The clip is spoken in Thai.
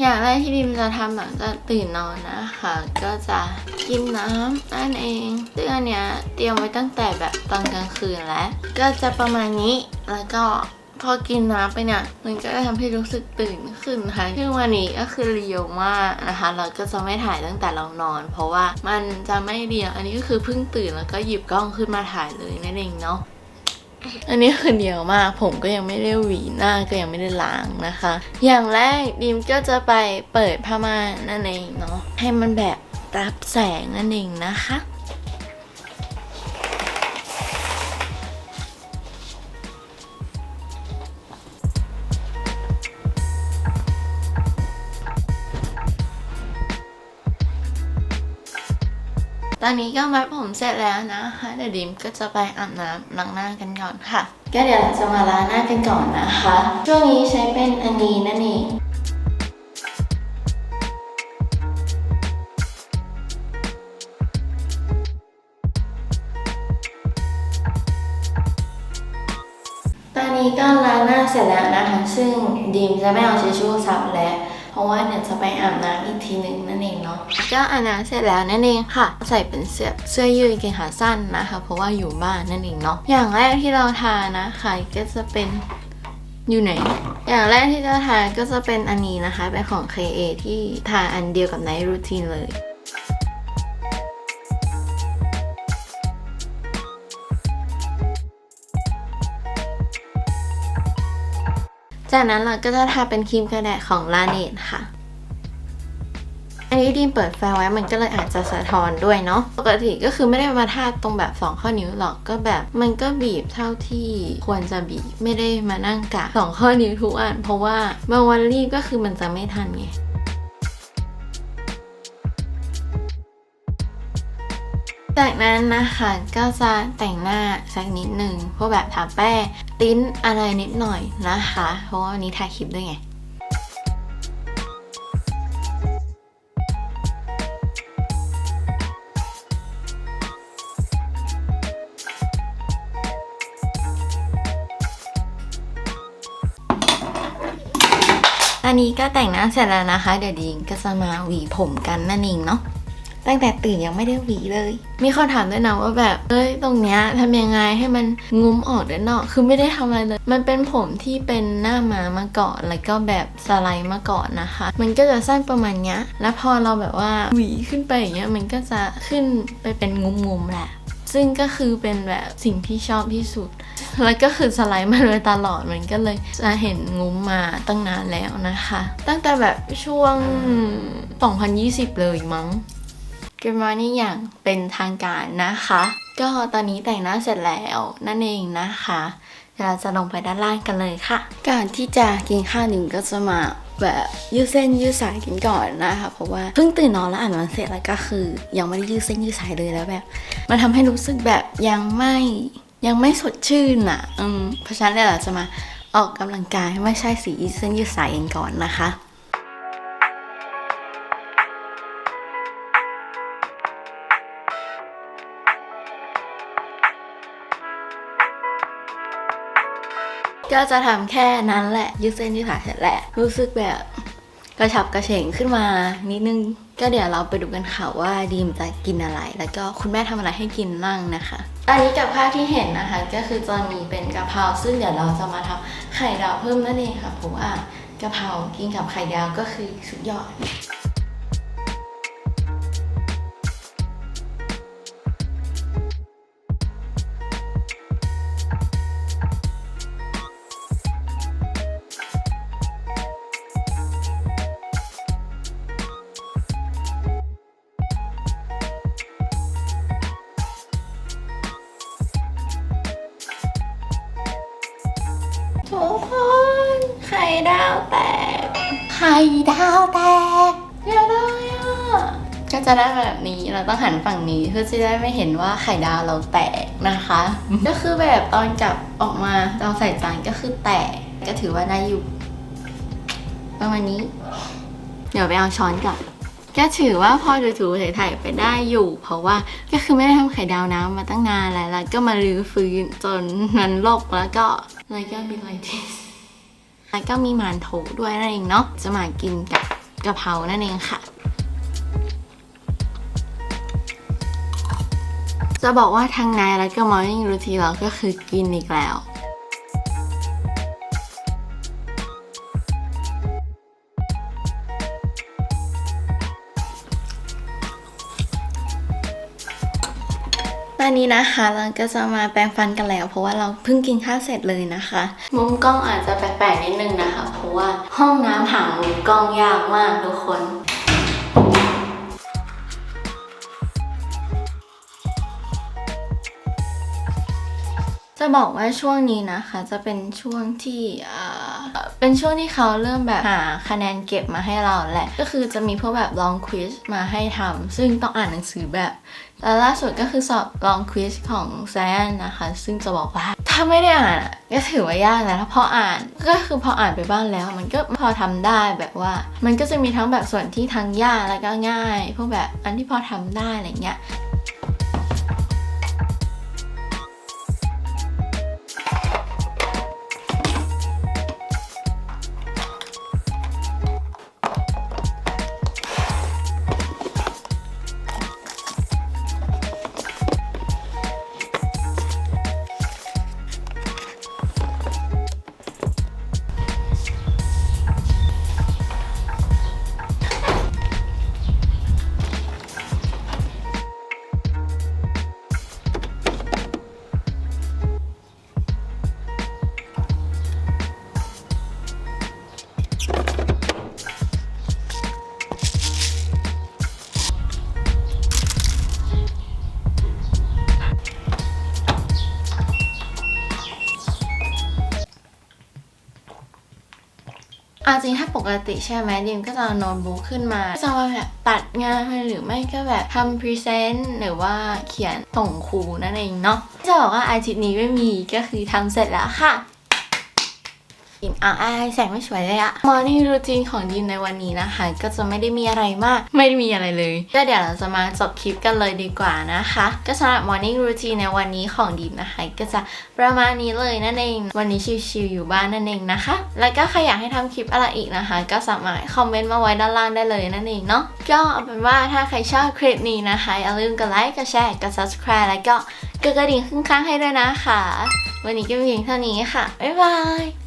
อย่างแรกที่ดิมจะทำหลังจากตื่นนอนนะคะ ก็จะกินน้ำนั่นเองซึ่งอันเนี้ยเตรียมไว้ตั้งแต่แบบตอนกลางคืนแล้ว ก็จะประมาณนี้แล้วก็พอกินน้ำไปเนี่ยมันก็จะทำให้รู้สึกตื่นขึ้นนะคะซึ่งวันนี้ก็คือเรียวมากนะคะ เราก็จะไม่ถ่ายตั้งแต่เรานอน เพราะว่ามันจะไม่เรียว อันนี้ก็คือเพิ่งตื่นแล้วก็หยิบกล้องขึ้นมาถ่ายเลยนั่นเองเนาะ อันนี้คือเดียวมาก ผมก็ยังไม่ได้หวีหน้าก็ยังไม่ได้ล้างนะคะ อย่างแรกดิมก็จะไปเปิดผ้าม่านนั่นเองเนาะให้มันแบบรับแสงนั่นเองนะคะ ตอนนี้ก็มัดผมเสร็จแล้วนะคะเดี๋ยวดิมก็จะไปอาบน้ำล้างหน้ากันก่อนค่ะ ก็เดี๋ยวเราจะมาล้างหน้ากันก่อนนะคะ ช่วงนี้ใช้เป็นอันนี้นั่นเองตอนนี้ก็ล้างหน้าเสร็จแล้วนะคะ ซึ่งดีมจะไม่เอาทิชชูซับแล้ว เพราะว่าเดี๋ยวจะไปอาบน้ำอีกทีหนึ่งนั่นเองเนาะก็อาบน้ำเสร็จแล้วนั่นเองค่ะ ใส่เป็นเสื้อเสื้อยืดกางเกงขาสั้นนะคะ เพราะว่าอยู่บ้านนั่นเองเนาะอย่างแรกที่เราทานะคะก็จะเป็นอยู่ไหน อย่างแรกที่จะทาก็จะเป็นอันนี้นะคะเป็นของ KA ที่ทาอันเดียวกับในรูทีนเลย จากนั้นเราก็จะทาเป็นครีมกระแดดของลาเนตค่ะ อันนี้ดีมเปิดไฟไว้มันก็เลยอาจจะสะท้อนด้วยเนาะ ปกติก็คือไม่ได้มาทาตรงแบบสองข้อนิ้วหรอก ก็แบบมันก็บีบเท่าที่ควรจะบีบ ไม่ได้มานั่งกะสองข้อนิ้วทุกอัน เพราะว่าบางวันรีบก็คือมันจะไม่ทันไง จากนั้นนะคะก็จะแต่งหน้าสักนิดหนึ่งพวกแบบทาแป้งติ้นอะไรนิดหน่อยนะคะ เพราะว่าวันนี้ถ่ายคลิปด้วยไงอันนี้ก็แต่งหน้าเสร็จแล้วนะคะ เดี๋ยวดีนก็จะมาหวีผมกันนั่นเองเนาะ ตั้งแต่ตื่นยังไม่ได้หวีเลย มีคนถามด้วยนะว่าแบบเอ้ยตรงเนี้ยทำยังไงให้มันงุ้มออกด้านนอก คือไม่ได้ทำอะไรเลย มันเป็นผมที่เป็นหน้ามามาก่อนแล้วก็แบบสไลด์มาก่อนนะคะ มันก็จะสั้นประมาณเนี้ย แล้วพอเราแบบว่าหวีขึ้นไปอย่างเงี้ยมันก็จะขึ้นไปเป็นงุ้มๆแหละซึ่งก็คือเป็นแบบสิ่งที่ชอบที่สุด แล้วก็คือสไลด์มาเลยตลอด มันก็เลยจะเห็นงุ้มมาตั้งนานแล้วนะคะ ตั้งแต่แบบช่วง 2020 เลยมั้ง Good morning อย่างเป็นทางการนะคะ ก็ตอนนี้แต่งหน้าเสร็จแล้วนั่นเองนะคะเดี๋ยวเราจะลงไปด้านล่างกันเลยค่ะก่อนที่จะกินข้าวหนึ่งก็จะมาแบบยืดเส้นยืดสายกันก่อนนะคะ เพราะว่าเพิ่งตื่นนอนแล้วอ่านวันเสร็จแล้วก็คือ ยังไม่ได้ยืดเส้นยืดสายเลยแล้วแบบ มันทำให้รู้สึกแบบยังไม่ยังไม่สดชื่นอะ อืมเพราะฉะนั้นเดี๋ยวเราจะมาออกกำลังกายไม่ใช่สียืดเส้นยืดสายกันก่อนนะคะ ก็จะทำแค่นั้นแหละ ยืดเส้นยืดสายเสร็จแหละ รู้สึกแบบกระฉับกระเฉงขึ้นมานิดนึง ก็เดี๋ยวเราไปดูกันค่ะว่าดีมจะกินอะไร แล้วก็คุณแม่ทำอะไรให้กินบ้างนะคะตอนนี้กับข้าวที่เห็นนะคะ ก็คือจะมีเป็นกะเพราซึ่งเดี๋ยวเราจะมาทำไข่ดาวเพิ่มนั่นเองค่ะเพราะว่ากะเพรากินกับไข่ดาวก็คือสุดยอด ทุกคนไข่ดาวแตก ไข่ดาวแตกเดี๋ยวได้อะ ก็จะได้แบบนี้เราต้องหันฝั่งนี้เพื่อจะได้ไม่เห็นว่าไข่ดาวเราแตกนะคะ ก็คือแบบตอนกลับออกมาเราใส่จานก็คือแตกก็ถือว่าได้อยู่ประมาณนี้ เดี๋ยวไปเอาช้อนก่อนก็ถือว่าพอถูๆถ่ายๆไปได้อยู่ เพราะว่าก็คือไม่ได้ทำไข่ดาวน้ำมาตั้งนานแล้วแล้วก็มารื้อฟื้นจนมันลกแล้วก็ แล้วก็มีอะไลทิสแล้วก็มีหมานโถด้วยนั่นเองเนาะจะมากินกับกะเพรานั่นเองค่ะ จะบอกว่าทางนายและก็มอร์นิ่งรูทีเราก็คือกินอีกแล้ว ตอนนี้นะคะเราก็จะมาแปรงฟันกันแล้ว เพราะว่าเราเพิ่งกินข้าวเสร็จเลยนะคะ มุมกล้องอาจจะแปลกๆนิดนึงนะคะ เพราะว่าห้องน้ำหามุมกล้องยากมากทุกคนจะบอกว่าช่วงนี้นะคะ จะเป็นช่วงที่ เอ่อเป็นช่วงที่เขาเริ่มแบบหาคะแนนเก็บมาให้เราแหละ ก็คือจะมีพวกแบบลองควิสมาให้ทำซึ่งต้องอ่านหนังสือแบบแล้วล่าสุดก็คือสอบลองควิสของแซนนะคะ ซึ่งจะบอกว่าถ้าไม่ได้อ่านอะก็ถือว่ายากนะถ้าพออ่านก็คือพออ่านไปบ้างแล้ว มันก็พอทำได้แบบว่า มันก็จะมีทั้งแบบส่วนที่ทั้งยากแล้วก็ง่ายพวกแบบอันที่พอทำได้อะไรเงี้ย เอาจริงถ้าปกติใช่ไหมดิมก็จะเอาโน้ตบุ๊กขึ้นมาจะมาแบบตัดงานหรือไม่ก็แบบทำพรีเซนต์หรือว่าเขียนส่งครูนั่นเองเนาะจะบอกว่าอาทิตย์นี้ไม่มีก็คือทำเสร็จแล้วค่ะ ดิมอะอาแสงไม่สวยเลยอะ Morning routine ของดิมในวันนี้นะคะ ก็จะไม่ได้มีอะไรมาก ไม่ได้มีอะไรเลย ก็เดี๋ยวเราจะมาจบคลิปกันเลยดีกว่านะคะ ก็สำหรับ Morning routine ในวันนี้ของดิมนะคะ ก็จะประมาณนี้เลยนั่นเอง วันนี้ชิลๆอยู่บ้านนั่นเองนะคะ แล้วก็ใครอยากให้ทำคลิปอะไรอีกนะคะ ก็สามารถคอมเมนต์มาไว้ด้านล่างได้เลยนั่นเองเนาะก็เอาเป็นว่าถ้าใครชอบคลิปนี้นะคะอย่าลืมกดไลค์กดแชร์กด subscribe แล้วก็กดกระดิ่งข้างๆให้ด้วยนะคะ วันนี้ก็เพียงเท่านี้ค่ะ บ๊ายบาย